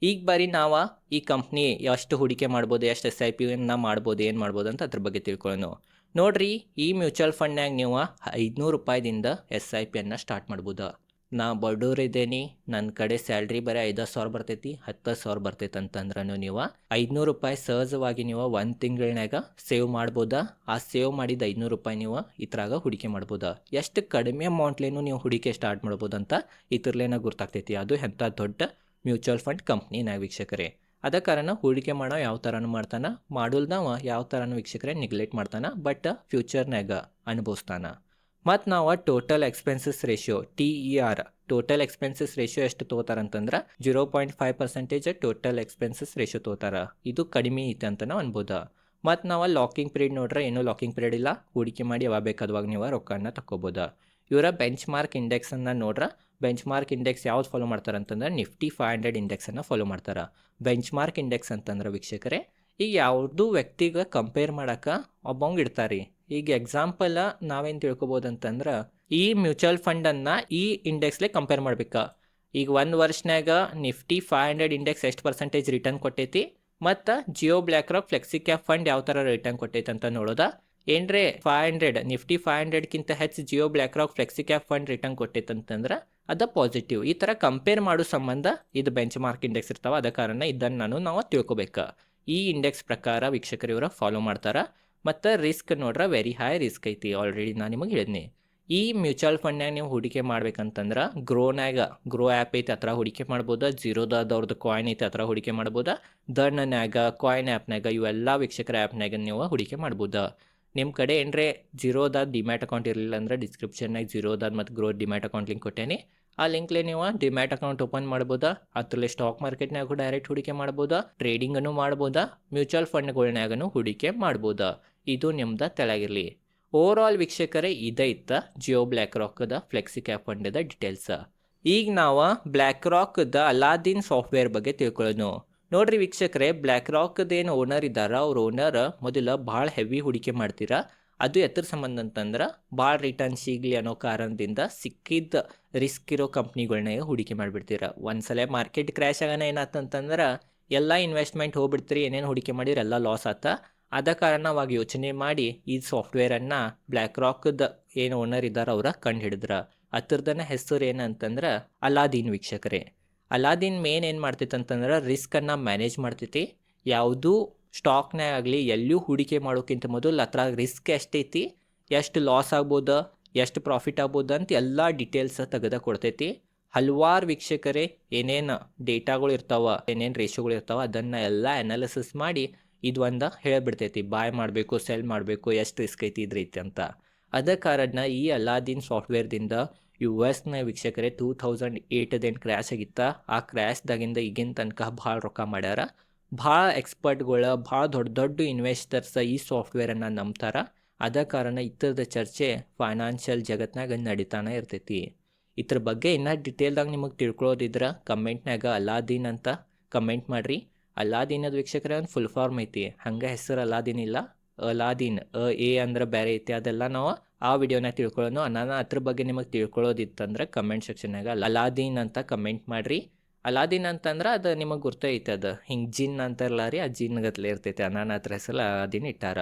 Speaker 1: ಈಗ ಬಾರಿ ನಾವು ಈ ಕಂಪ್ನಿ ಎಷ್ಟು ಹೂಡಿಕೆ ಮಾಡ್ಬೋದು, ಎಷ್ಟು ಎಸ್ ಐ ಪಿನ ಮಾಡ್ಬೋದು, ಏನು ಮಾಡ್ಬೋದು ಅಂತ ಅದ್ರ ಬಗ್ಗೆ ತಿಳ್ಕೊಳ್ಳೋಣ. ನೋಡ್ರಿ, ಈ ಮ್ಯೂಚುವಲ್ ಫಂಡ್ನಾಗ ನೀವು ಐದುನೂರು ರೂಪಾಯಿದಿಂದ ಎಸ್ ಐ ಪಿಯನ್ನು ಸ್ಟಾರ್ಟ್ ಮಾಡ್ಬೋದು. ನಾ ಬಡವ್ರಿದ್ದೇನೆ ನನ್ನ ಕಡೆ ಸ್ಯಾಲ್ರಿ ಬರೀ ಐದು ಸಾವಿರ ಬರ್ತೈತಿ ಹತ್ತು ಸಾವಿರ ಬರ್ತೈತಿ ಅಂತಂದ್ರೂ ನೀವು ಐದುನೂರು ರೂಪಾಯಿ ಸಹಜವಾಗಿ ನೀವು ಒಂದು ತಿಂಗಳನ್ಯಾಗ ಸೇವ್ ಮಾಡ್ಬೋದಾ? ಆ ಸೇವ್ ಮಾಡಿದ ಐದುನೂರು ರೂಪಾಯಿ ನೀವು ಇದ್ರಾಗ ಹೂಡಿಕೆ ಮಾಡ್ಬೋದಾ? ಎಷ್ಟು ಕಡಿಮೆ ಅಮೌಂಟ್ಲೇನು ನೀವು ಹೂಡಿಕೆ ಸ್ಟಾರ್ಟ್ ಮಾಡ್ಬೋದು ಅಂತ ಇದ್ರಲ್ಲೇನ ಗೊತ್ತಾಗ್ತೈತಿ ಅದು ಎಂಥ ದೊಡ್ಡ ಮ್ಯೂಚುವಲ್ ಫಂಡ್ ಕಂಪ್ನಿನಾಗ ವೀಕ್ಷಕರೇ. ಅದ ಕಾರಣ ಹೂಡಿಕೆ ಮಾಡೋ ಯಾವ ಥರನೂ ಮಾಡ್ತಾನೆ ಮಾಡೋಲ್ದವ ಯಾವ ಥರನೂ ವೀಕ್ಷಕರೇ ನೆಗ್ಲೆಕ್ಟ್ ಮಾಡ್ತಾನೆ ಬಟ್ ಫ್ಯೂಚರ್ನಾಗ ಅನುಭವಿಸ್ತಾನೆ. ಮತ್ತು ನಾವು total expenses ratio T E R total expenses ratio ಎಷ್ಟು ತೊಗೋತಾರಂತಂದ್ರೆ zero point five percentage total expenses ratio ತೊಗೋತಾರ. ಇದು ಕಡಿಮೆ ಐತೆ ಅಂತ ನಾವು ಅನ್ಬೋದು. ಮತ್ತು ನಾವು ಲಾಕಿಂಗ್ ಪೀರಿಯಡ್ ನೋಡ್ರೆ ಏನೂ ಲಾಕಿಂಗ್ ಪೀರಿಯಡ್ ಇಲ್ಲ, ಹೂಡಿಕೆ ಮಾಡಿ ಯಾವಾಗ ಬೇಕಾದವಾಗ ನೀವು ರೊಕ್ಕನ ತಗೋಬೋದು ಇವರ ಬೆಂಚ್ ಮಾರ್ಕ್ ಇಂಡೆಕ್ಸನ್ನು ನೋಡ್ರೆ ಬೆಂಚ್ ಮಾರ್ಕ್ ಇಂಡೆಕ್ಸ್ ಯಾವ್ದು ಫಾಲೋ ಮಾಡ್ತಾರೆ ಅಂತಂದ್ರೆ ನಿಫ್ಟಿ ಫೈವ್ ಹಂಡ್ರೆಡ್ ಇಂಡೆಕ್ಸನ್ನು ಫಾಲೋ ಮಾಡ್ತಾರೆ. ಬೆಂಚ್ ಮಾರ್ಕ್ ಇಂಡೆಕ್ಸ್ ಅಂತಂದ್ರೆ ವೀಕ್ಷಕರೇ ಈಗ ಯಾವುದು ವ್ಯಕ್ತಿಗೆ ಕಂಪೇರ್ ಮಾಡೋಕೆ ಒಬ್ಬಂಗೆ ಇಡ್ತಾರೆ. ಈಗ ಎಕ್ಸಾಂಪಲ್ ನಾವೇನು ತಿಳ್ಕೊಬೋದು ಅಂತಂದ್ರೆ, ಈ ಮ್ಯೂಚುವಲ್ ಫಂಡನ್ನು ಈ ಇಂಡೆಕ್ಸ್ಲೆ ಕಂಪೇರ್ ಮಾಡ್ಬೇಕು. ಈಗ ಒಂದು ವರ್ಷನಾಗ ನಿಫ್ಟಿ ಫೈವ್ ಹಂಡ್ರೆಡ್ ಇಂಡೆಕ್ಸ್ ಎಷ್ಟು ಪರ್ಸೆಂಟೇಜ್ ರಿಟರ್ನ್ ಕೊಟ್ಟೈತಿ, ಮತ್ತು Jio BlackRock flexi cap fund ಯಾವ ಥರ ರಿಟರ್ನ್ ಕೊಟ್ಟೈತೆ ಅಂತ ನೋಡೋದ. ಏನ್ರೇ ಫೈವ್ ಹಂಡ್ರೆಡ್, ನಿಫ್ಟಿ ಫೈವ್ ಹಂಡ್ರೆಡ್ಗಿಂತ ಹೆಚ್ಚು Jio BlackRock flexi cap fund return ಕೊಟ್ಟೈತೆ ಅಂತಂದ್ರೆ ಅದು ಪಾಸಿಟಿವ್ ಈ ಥರ ಕಂಪೇರ್ ಮಾಡೋ ಸಂಬಂಧ ಇದು ಬೆಂಚ್ ಮಾರ್ಕ್ ಇಂಡೆಕ್ಸ್ ಇರ್ತಾವೆ, ಅದ ಕಾರಣ ಇದನ್ನು ನಾನು ನಾವು ತಿಳ್ಕೊಬೇಕು. ಈ ಇಂಡೆಕ್ಸ್ ಪ್ರಕಾರ ವೀಕ್ಷಕರು ಇವರ ಫಾಲೋ ಮಾಡ್ತಾರೆ, ಮತ್ತು ರಿಸ್ಕ್ ನೋಡ್ರೆ ವೆರಿ ಹೈ ರಿಸ್ಕ್ ಐತಿ ಆಲ್ರೆಡಿ ನಾನು ನಿಮಗೆ ಹೇಳಿದ್ನಿ. ಈ ಮ್ಯೂಚುವಲ್ ಫಂಡ್ನಾಗ ನೀವು ಹೂಡಿಕೆ ಮಾಡ್ಬೇಕಂತಂದ್ರೆ ಗ್ರೋನ್ಯಾಗ ಗ್ರೋ ಆ್ಯಪ್ ಐತಿ ಹತ್ರ ಹೂಡಿಕೆ ಮಾಡ್ಬೋದು ಜೀರೋದವ್ರದ್ದು ಕಾಯಿನ್ ಐತಿ ಹತ್ರ ಹೂಡಿಕೆ ಮಾಡ್ಬೋದು ದಣ್ಣನ್ಯಾಗ ಕಾಯಿನ್ ಆ್ಯಪ್ನಾಗ ಇವೆಲ್ಲ ವೀಕ್ಷಕರ ಆ್ಯಪ್ನಾಗ ನೀವು ಹೂಡಿಕೆ ಮಾಡ್ಬೋದು. ನಿಮ್ಮ ಕಡೆ ಏನರೆ ಜೀರೋದ ಡಿಮ್ಯಾಟ್ ಅಕೌಂಟ್ ಇರಲಿಲ್ಲ ಅಂದ್ರೆ ಡಿಸ್ಕ್ರಿಪ್ಷನ್ನಾಗ ಜೀರೋದಾದ ಮತ್ತು ಗ್ರೋ ಡಿಮ್ಯಾಟ್ ಅಕೌಂಟ್ ಲಿಂಕ್ ಕೊಟ್ಟೇನಿ. ಆ ಲಿಂಕ್ಲೆ ನೀವು ಡಿಮ್ಯಾಟ್ ಅಕೌಂಟ್ ಓಪನ್ ಮಾಡ್ಬೋದಾ? ಅದ್ರಲ್ಲಿ ಸ್ಟಾಕ್ ಮಾರ್ಕೆಟ್ನಾಗೂ ಡೈರೆಕ್ಟ್ ಹೂಡಿಕೆ ಮಾಡ್ಬೋದಾ? ಟ್ರೇಡಿಂಗನ್ನು ಮಾಡ್ಬೋದಾ? ಮ್ಯೂಚುವಲ್ ಫಂಡ್ಗಳ್ನಾಗೂ ಹೂಡಿಕೆ ಮಾಡ್ಬೋದಾ? ಇದು ನಿಮ್ದು ತೆಳಗಿರಲಿ ಓವರ್ ಆಲ್ ವೀಕ್ಷಕರೇ ಇತ್ತ ಜಿಯೋ ಬ್ಲ್ಯಾಕ್ ರಾಕ್ದ ಫ್ಲೆಕ್ಸಿ ಕ್ಯಾಪ್ ಫಂಡದ ಡೀಟೇಲ್ಸ್ ಈಗ ನಾವು ಬ್ಲ್ಯಾಕ್ ರಾಕ್ದ ಅಲಾದಿನ್ ಸಾಫ್ಟ್ವೇರ್ ಬಗ್ಗೆ ತಿಳ್ಕೊಳ್ಳೋಣ ನೋಡ್ರಿ ವೀಕ್ಷಕರೇ ಬ್ಲ್ಯಾಕ್ ರಾಕ್ದೇನು ಓನರ್ ಇದ್ದಾರ, ಅವ್ರ ಓನರ್ ಮೊದಲ ಭಾಳ ಹೆವಿ ಹೂಡಿಕೆ ಮಾಡ್ತೀರಾ? ಅದು ಎತ್ತರ ಸಂಬಂಧ ಅಂತಂದ್ರೆ ಭಾಳ ರಿಟರ್ನ್ ಸಿಗಲಿ ಅನ್ನೋ ಕಾರಣದಿಂದ ಸಿಕ್ಕಿದ್ದ ರಿಸ್ಕ್ ಇರೋ ಕಂಪ್ನಿಗಳನ್ನ ಹೂಡಿಕೆ ಮಾಡಿಬಿಡ್ತೀರ. ಒಂದ್ಸಲ ಮಾರ್ಕೆಟ್ ಕ್ರ್ಯಾಶ್ ಆಗೋಣ ಏನಾತಂತಂದ್ರೆ ಎಲ್ಲ ಇನ್ವೆಸ್ಟ್ಮೆಂಟ್ ಹೋಗ್ಬಿಡ್ತೀರಿ, ಏನೇನು ಹೂಡಿಕೆ ಮಾಡಿದ್ರೆ ಎಲ್ಲ ಲಾಸ್ ಆತ. ಆದ ಕಾರಣ ಅವಾಗ ಯೋಚನೆ ಮಾಡಿ ಈ ಸಾಫ್ಟ್ವೇರನ್ನು ಬ್ಲ್ಯಾಕ್ ರಾಕ್ದ ಏನು ಓನರ್ ಇದ್ದಾರೆ ಅವರ ಕಂಡು ಹಿಡಿದ್ರ. ಹತ್ರದನ ಹೆಸರು ಏನಂತಂದ್ರೆ ಅಲಾದೀನ್ ವೀಕ್ಷಕರೇ. ಅಲಾದೀನ್ ಮೇನ್ ಏನು ಮಾಡ್ತೈತೆ ಅಂತಂದ್ರೆ ರಿಸ್ಕನ್ನು ಮ್ಯಾನೇಜ್ ಮಾಡ್ತೈತಿ. ಯಾವುದೂ ಸ್ಟಾಕ್ನಾಗ ಆಗಲಿ ಎಲ್ಲೂ ಹೂಡಿಕೆ ಮಾಡೋಕ್ಕಿಂತ ಮೊದಲು ಹತ್ರ ರಿಸ್ಕ್ ಎಷ್ಟೈತಿ, ಎಷ್ಟು ಲಾಸ್ ಆಗ್ಬೋದು, ಎಷ್ಟು ಪ್ರಾಫಿಟ್ ಆಗ್ಬೋದು ಅಂತ ಎಲ್ಲ ಡಿಟೇಲ್ಸ್ ತೆಗೆದ ಕೊಡ್ತೈತಿ ಹಲವಾರು ವೀಕ್ಷಕರೇ, ಏನೇನು ಡೇಟಾಗಳು ಇರ್ತಾವ, ಏನೇನು ರೇಷೋಗಳು ಇರ್ತಾವ, ಅದನ್ನು ಎಲ್ಲ ಅನಾಲಿಸಿಸ್ ಮಾಡಿ ಇದು ಒಂದು ಹೇಳಿಬಿಡ್ತೈತಿ. ಬಾಯ್ ಮಾಡಬೇಕು ಸೆಲ್ ಮಾಡಬೇಕು, ಎಷ್ಟು ರಿಸ್ಕ್ ಐತಿ ಇದ್ರೈತಿ ಅಂತ. ಅದ ಕಾರಣ ಈ ಅಲಾದೀನ್ ಸಾಫ್ಟ್ವೇರ್ದಿಂದ ಯು ಎಸ್ನ ವೀಕ್ಷಕರೇ ಟೂ ಥೌಸಂಡ್ ಏಟದೇನು ಕ್ರ್ಯಾಶ್ ಆಗಿತ್ತ, ಆ ಕ್ರ್ಯಾಶ್ದಾಗಿಂದ ಈಗಿನ ತನಕ ಭಾಳ ರೊಕ್ಕ ಮಾಡ್ಯಾರ. ಭಾಳ ಎಕ್ಸ್ಪರ್ಟ್ಗಳು, ಭಾಳ ದೊಡ್ಡ ದೊಡ್ಡ ಇನ್ವೆಸ್ಟರ್ಸ್ ಈ ಸಾಫ್ಟ್ವೇರನ್ನು ನಂಬ್ತಾರ. ಅದ ಕಾರಣ ಇತರದ ಚರ್ಚೆ ಫೈನಾನ್ಷಿಯಲ್ ಜಗತ್ನಾಗ ನಡೀತಾನೆ ಇರ್ತೈತಿ. ಇದ್ರ ಬಗ್ಗೆ ಇನ್ನೂ ಡಿಟೇಲ್ದಾಗ ನಿಮಗೆ ತಿಳ್ಕೊಳ್ಳೋದಿದ್ರೆ ಕಮೆಂಟ್ನಾಗ ಅಲಾದೀನ್ ಅಂತ ಕಮೆಂಟ್ ಮಾಡಿರಿ. ಅಲಾದೀನದ ವೀಕ್ಷಕರೇ ಒಂದು ಫುಲ್ ಫಾರ್ಮ್ ಐತಿ. ಹಂಗೆ ಹೆಸರು ಅಲಾದೀನ್ ಇಲ್ಲ. ಅಲಾದೀನ್ ಅ, ಎ ಅಂದ್ರೆ ಬೇರೆ ಐತಿ. ಅದೆಲ್ಲ ನಾವು ಆ ವಿಡಿಯೋನ ತಿಳ್ಕೊಳ್ಳೋಣ ನಾನು ಅದ್ರ ಬಗ್ಗೆ ನಿಮಗೆ ತಿಳ್ಕೊಳ್ಳೋದಿತ್ತಂದ್ರೆ ಕಮೆಂಟ್ ಸೆಕ್ಷನ್ನಾಗ ಅಲಾದೀನ್ ಅಂತ ಕಮೆಂಟ್ ಮಾಡಿರಿ. ಅಲಾದೀನ್ ಅಂತಂದ್ರೆ ಅದು ನಿಮಗೆ ಗುರ್ತೈತೆ ಅದು. ಹಿಂಗೆ ಜಿನ್ ಅಂತಾರಲ್ಲ ರೀ, ಆ ಜಿನ್ ಗತ್ಲೆ ಇರ್ತೈತೆ ಅನಾನ ಹತ್ರ ಹೆಸರು ಅಲಾದಿನ್ ಇಟ್ಟಾರ.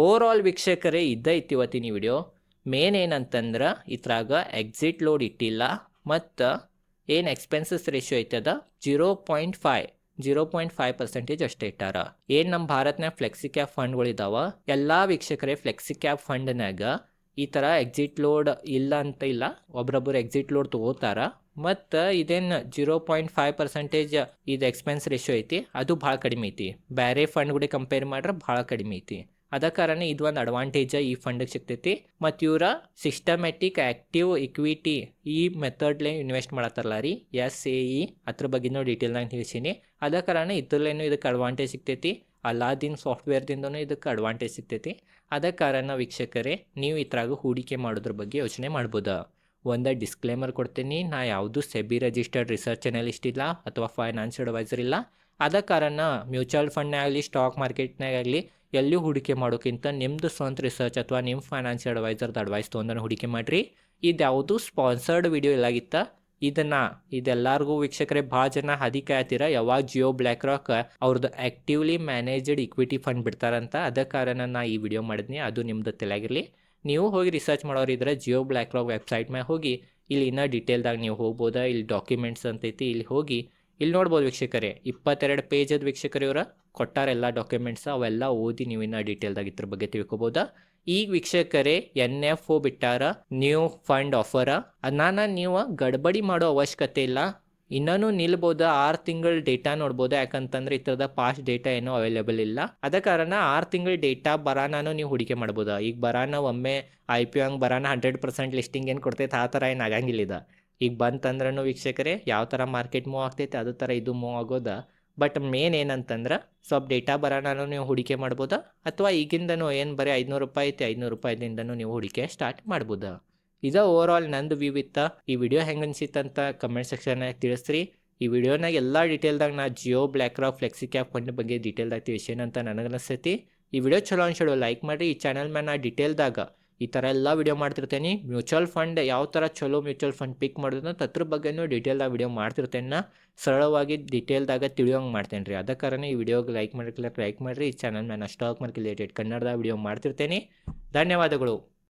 Speaker 1: ಓವರ್ ಆಲ್ ವೀಕ್ಷಕರೇ, ಇದ್ದೈತಿ ಇವತ್ತಿನ ವಿಡಿಯೋ ಮೇನ್ ಏನಂತಂದ್ರೆ, ಇದ್ರಾಗ ಎಕ್ಸಿಟ್ ಲೋಡ್ ಇಟ್ಟಿಲ್ಲ, ಮತ್ತು ಏನು ಎಕ್ಸ್ಪೆನ್ಸಸ್ ರೇಷಿಯೋ ಐತದ zero point five zero point five percentage ಅಷ್ಟೇ ಇಟ್ಟಾರ. ಏನು ನಮ್ಮ ಭಾರತ್ನಾಗ ಫ್ಲೆಕ್ಸಿ ಕ್ಯಾಪ್ ಫಂಡ್ಗಳಿದಾವ ಎಲ್ಲ ವೀಕ್ಷಕರೇ ಫ್ಲೆಕ್ಸಿ ಕ್ಯಾಪ್ ಫಂಡ್ನಾಗ ಈ ಥರ ಎಕ್ಸಿಟ್ ಲೋಡ್ ಇಲ್ಲ ಅಂತ ಇಲ್ಲ, ಒಬ್ರೊಬ್ರು ಎಕ್ಸಿಟ್ ಲೋಡ್ ತಗೋತಾರ. ಮತ್ತು ಇದೇನು ಜೀರೋ ಪಾಯಿಂಟ್ ಫೈವ್ ಪರ್ಸೆಂಟೇಜ್ ಇದು ಎಕ್ಸ್ಪೆನ್ಸ್ ರೇಷಿಯೋ ಐತಿ, ಅದು ಭಾಳ ಕಡಿಮೆ ಐತಿ. ಬೇರೆ ಫಂಡ್ಗಳಿಗೆ ಕಂಪೇರ್ ಮಾಡ್ರೆ ಭಾಳ ಕಡಿಮೆ ಐತಿ. ಅದ ಕಾರಣ ಇದು ಒಂದು ಅಡ್ವಾಂಟೇಜ್ ಈ ಫಂಡಿಗೆ ಸಿಗ್ತೈತಿ. ಮತ್ತು ಇವರ ಸಿಸ್ಟಮ್ಯಾಟಿಕ್ ಆ್ಯಕ್ಟಿವ್ ಇಕ್ವಿಟಿ ಈ ಮೆಥಡ್ಲೇ ಇನ್ವೆಸ್ಟ್ ಮಾಡತ್ತಲ್ಲ ರೀ ಎಸ್ ಎ ಇ ಅದ್ರ ಬಗ್ಗೆನೂ ಡೀಟೇಲ್ನಾಗ ತಿಳಿಸೀನಿ. ಅದ ಕಾರಣ ಇದ್ರಲ್ಲೇನು ಇದಕ್ಕೆ ಅಡ್ವಾಂಟೇಜ್ ಸಿಗ್ತೈತಿ. ಅಲಾದಿನ್ ಸಾಫ್ಟ್ವೇರ್ದಿಂದನೂ ಇದಕ್ಕೆ ಅಡ್ವಾಂಟೇಜ್ ಸಿಗ್ತೈತಿ. ಅದ ಕಾರಣ ವೀಕ್ಷಕರೇ, ನೀವು ಇದ್ರಾಗ ಹೂಡಿಕೆ ಮಾಡೋದ್ರ ಬಗ್ಗೆ ಯೋಚನೆ ಮಾಡ್ಬೋದಾ. ಒಂದು ಡಿಸ್ಕ್ಲೇಮರ್ ಕೊಡ್ತೀನಿ. ನಾ ಯಾವುದು ಸೆಬಿ ರಿಜಿಸ್ಟರ್ಡ್ ರಿಸರ್ಚ್ ಅನಲಿಸ್ಟ್ ಇಲ್ಲ ಅಥವಾ ಫೈನಾನ್ಸ್ ಅಡ್ವೈಸರ್ ಇಲ್ಲ. ಅದ ಕಾರಣ ಮ್ಯೂಚುವಲ್ ಫಂಡ್ನೇ ಆಗಲಿ ಸ್ಟಾಕ್ ಮಾರ್ಕೆಟ್ನಾಗ ಆಗಲಿ ಎಲ್ಲಿ ಹೂಡಿಕೆ ಮಾಡೋಕ್ಕಿಂತ ನಿಮ್ಮದು ಸ್ವಂತ ರಿಸರ್ಚ್ ಅಥವಾ ನಿಮ್ಮ ಫೈನಾನ್ಸ್ ಅಡ್ವೈಸರ್ದು ಅಡ್ವೈಸ್ ತೊಗೊಂಡು ಹೂಡಿಕೆ ಮಾಡಿರಿ. ಇದು ಯಾವುದು ಸ್ಪಾನ್ಸರ್ಡ್ ವಿಡಿಯೋ ಇಲ್ಲಾಗಿತ್ತ, ಇದನ್ನು ಇದೆಲ್ಲರಿಗೂ ವೀಕ್ಷಕರೇ ಭಾಳ ಜನ ಅದಕ್ಕೆ ಆಯ್ತೀರ ಯಾವಾಗ ಜಿಯೋ ಬ್ಲ್ಯಾಕ್ ರಾಕ್ ಅವ್ರದ್ದು ಆ್ಯಕ್ಟಿವ್ಲಿ ಮ್ಯಾನೇಜ್ಡ್ ಇಕ್ವಿಟಿ ಫಂಡ್ ಬಿಡ್ತಾರಂತ. ಅದ ಕಾರಣ ನಾ ಈ ವಿಡಿಯೋ ಮಾಡಿದ್ನಿ. ಅದು ನಿಮ್ದು ತಲೆಯಾಗಿರಲಿ ನೀವು ಹೋಗಿ ರಿಸರ್ಚ್ ಮಾಡೋರಿದ್ರೆ ಜಿಯೋ ಬ್ಲ್ಯಾಕ್ ರಾಕ್ ವೆಬ್ಸೈಟ್ ಮ್ಯಾಗ ಹೋಗಿ, ಇಲ್ಲಿ ಇನ್ನೂ ಡೀಟೇಲ್ದಾಗ ನೀವು ಹೋಗ್ಬೋದಾ? ಇಲ್ಲಿ ಡಾಕ್ಯುಮೆಂಟ್ಸ್ ಅಂತೈತಿ, ಇಲ್ಲಿ ಹೋಗಿ, ಇಲ್ಲಿ ನೋಡ್ಬೋದು ವೀಕ್ಷಕರೇ. ಇಪ್ಪತ್ತೆರಡು ಪೇಜದ ವೀಕ್ಷಕರು ಇವರ ಕೊಟ್ಟಾರೆಲ್ಲ ಡಾಕ್ಯುಮೆಂಟ್ಸ್ ಅವೆಲ್ಲ ಓದಿ ನೀವು ಇನ್ನೂ ಡೀಟೇಲ್ದಾಗ ಇದ್ರ ಬಗ್ಗೆ ತಿಳ್ಕೊಬೋದಾ? ಈಗ ವೀಕ್ಷಕರೇ ಎನ್ ಎಫ್ ಒ ಬಿಟ್ಟಾರ ನ್ಯೂ ಫಂಡ್ ಆಫರ ಅದನ್ನ ನೀವು ಗಡ್ಬಡಿ ಮಾಡೋ ಅವಶ್ಯಕತೆ ಇಲ್ಲ. ಇನ್ನೂ ನಿಲ್ಬೋದು ಆರು ತಿಂಗಳ ಡೇಟಾ ನೋಡ್ಬೋದು. ಯಾಕಂತಂದ್ರೆ ಈ ಥರದ ಪಾಸ್ಟ್ ಡೇಟಾ ಏನೂ ಅವೈಲೇಬಲ್ ಇಲ್ಲ. ಅದ ಕಾರಣ ಆರು ತಿಂಗಳ ಡೇಟಾ ಬರಾನು ನೀವು ಹೂಡಿಕೆ ಮಾಡ್ಬೋದು. ಈಗ ಬರಾನ ಒಮ್ಮೆ ಐ ಪಿ ಹಂಗೆ ಬರಾನ ಹಂಡ್ರೆಡ್ ಪರ್ಸೆಂಟ್ ಲಿಸ್ಟಿಂಗ್ ಏನು ಕೊಡ್ತೈತೆ, ಆ ಥರ ಏನು ಆಗಂಗಿಲ್ಲ ಈಗ ಬಂತಂದ್ರೂ ವೀಕ್ಷಕರೇ, ಯಾವ ಥರ ಮಾರ್ಕೆಟ್ ಮೂವ್ ಆಗ್ತೈತೆ, ಅದು ಥರ ಇದು ಮೂವ್ ಆಗೋದ. ಬಟ್ ಮೇನ್ ಏನಂತಂದ್ರೆ, ಸ್ವಲ್ಪ ಡೇಟಾ ಬರೋಣ ನೀವು ಹೂಡಿಕೆ ಮಾಡ್ಬೋದಾ. ಅಥವಾ ಈಗಿಂದನೂ ಏನು ಬರೀ ಐದುನೂರು ರೂಪಾಯಿ ಐತಿ, ಐದುನೂರು ರೂಪಾಯಿದಿಂದನೂ ನೀವು ಹೂಡಿಕೆ ಸ್ಟಾರ್ಟ್ ಮಾಡ್ಬೋದಾ. ಇದ ಓವರ್ ಆಲ್ ನಂದು ವ್ಯೂ ಇತ್ತ. ಈ ವಿಡಿಯೋ ಹೆಂಗೆ ಅನ್ಸಿತ್ತಂತ ಕಮೆಂಟ್ ಸೆಕ್ಷನ್ನಾಗ ತಿಳಿಸ್ರಿ. ಈ ವಿಡಿಯೋನಾಗ ಎಲ್ಲ ಡೀಟೇಲ್ದಾಗ ನಾ Jio BlackRock flexi cap fund ಬಗ್ಗೆ ಡೀಟೇಲ್ದಾಗ ತಿಳಿಸೇನಂತ ನನಗೆ ಅನಿಸ್ತೈತಿ ಈ ವಿಡಿಯೋ ಚಲೋ ಅನ್ಸೋಡು ಲೈಕ್ ಮಾಡಿ ಈ ಚಾನಲ್ ಮೇಲೆ ನಾ ಡೀಟೇಲ್ದಾಗ ಈ ಥರ ಎಲ್ಲ ವಿಡಿಯೋ ಮಾಡ್ತಿರ್ತೇನೆ. ಮ್ಯೂಚುವಲ್ ಫಂಡ್ ಯಾವ ಥರ ಚಲೋ ಮ್ಯೂಚುವಲ್ ಫಂಡ್ ಪಿಕ್ ಮಾಡೋದು ಅಂತ ಅದ್ರ ಬಗ್ಗೆನೂ ಡೀಟೇಲ್ದಾಗ ವಿಡಿಯೋ ಮಾಡ್ತಿರ್ತೇನೆ ನಾ. ಸರಳವಾಗಿ ಡೀಟೇಲ್ದಾಗ ತಿಳಿಯೋಂಗೆ ಮಾಡ್ತೇನೆ ರೀ. ಅದ ಈ ವಿಡಿಯೋಗೆ ಲೈಕ್ ಮಾಡ್ಲಿಕ್ಕೆ ಲೈಕ್ ಮಾಡಿರಿ. ಈ ಚಾನಲ್ ಮೇಲೆ ಸ್ಟಾಕ್ ಮಾರ್ಕೆಟ್ ರಿಲೇಟೆಡ್ ಕನ್ನಡದ ವಿಡಿಯೋ ಮಾಡ್ತಿರ್ತೇನೆ. ಧನ್ಯವಾದಗಳು.